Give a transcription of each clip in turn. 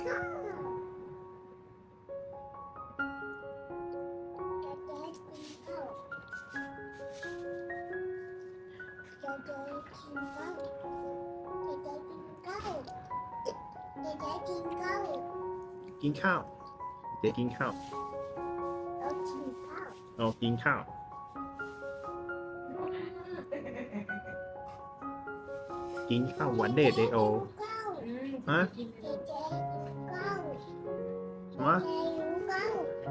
ข้าวเจ๊เจ๊กินข้าวเจ๊เจ๊กินข้าวเจ๊เจ๊กินข้าวเจ๊เจ๊กินข้าว กินข้าว เจ๊กินข้าว เรากินข้าว เอากินข้าว กินข้าวหวานเด็ดเดโอ ข้าว ฮะ เจ๊เจ๊กินข้าว ฮะ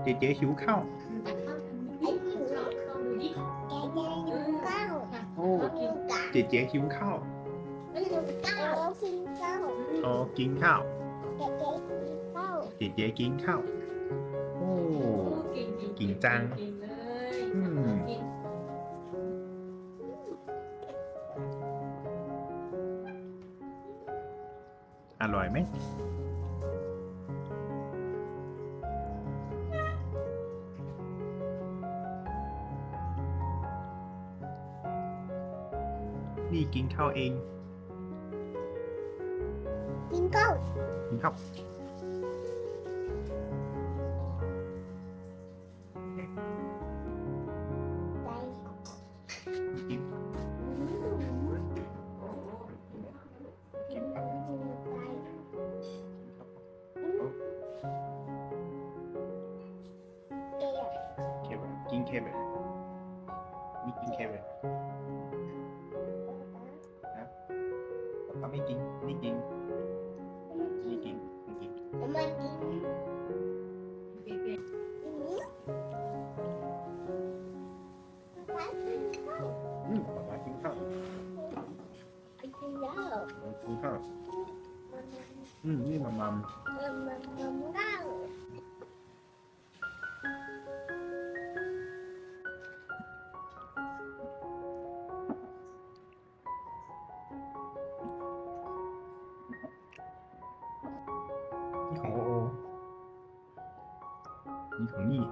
เจ๊หิวข้าวเข้าวไอ้หิวเจ๊เจ๊หิวข้าวโอ้หิวข้าวเข้าวไม่หิวข้าวเรากินข้าวอ๋อกินข้าวเจ๊เจ๊กินข้าวเจ๊เข้าโอ้กินจังอืมอร่อยไหม นี่กินข้าวเอง กินข้าวกินข้าวใจกินอืมโอ้โหกินข้าวใจเจ๊เคเบิลกินเคเบิลนี่กินเคเบิล ไม่กินนี่กินนี่กินนี่กินมากินเปรี้ยวอืมมากินข้าวอืมป้ากินข้าวไปกินแล้วกินข้าวอืมนี่มัมมัมเออมันมันข้าว นี่ของนี่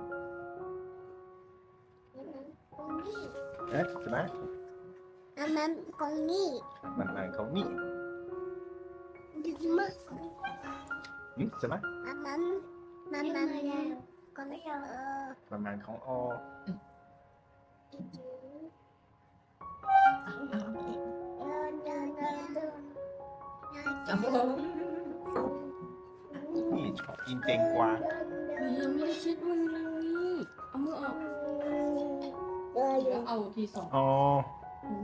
ตรงนี้เอ๊ะใช่ไหมอันนั้นตรงนี้มันมันของนี่ดึกมากอืมใช่ไหมอันนั้นมันมันก็ไม่เออมันมันของอออีจูเดินเดินเดินเดินจับผมนี่ชอบกินเจงกวา มือไม่ได้ชิดมือเลย เอามือออกเดินแล้วเอาทีสองอ๋อ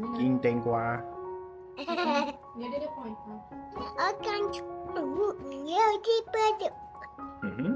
มือกินเจงกวาเนี่ยได้ได้ปล่อยครับเอาการถูเยอะที่เปิดอือหือ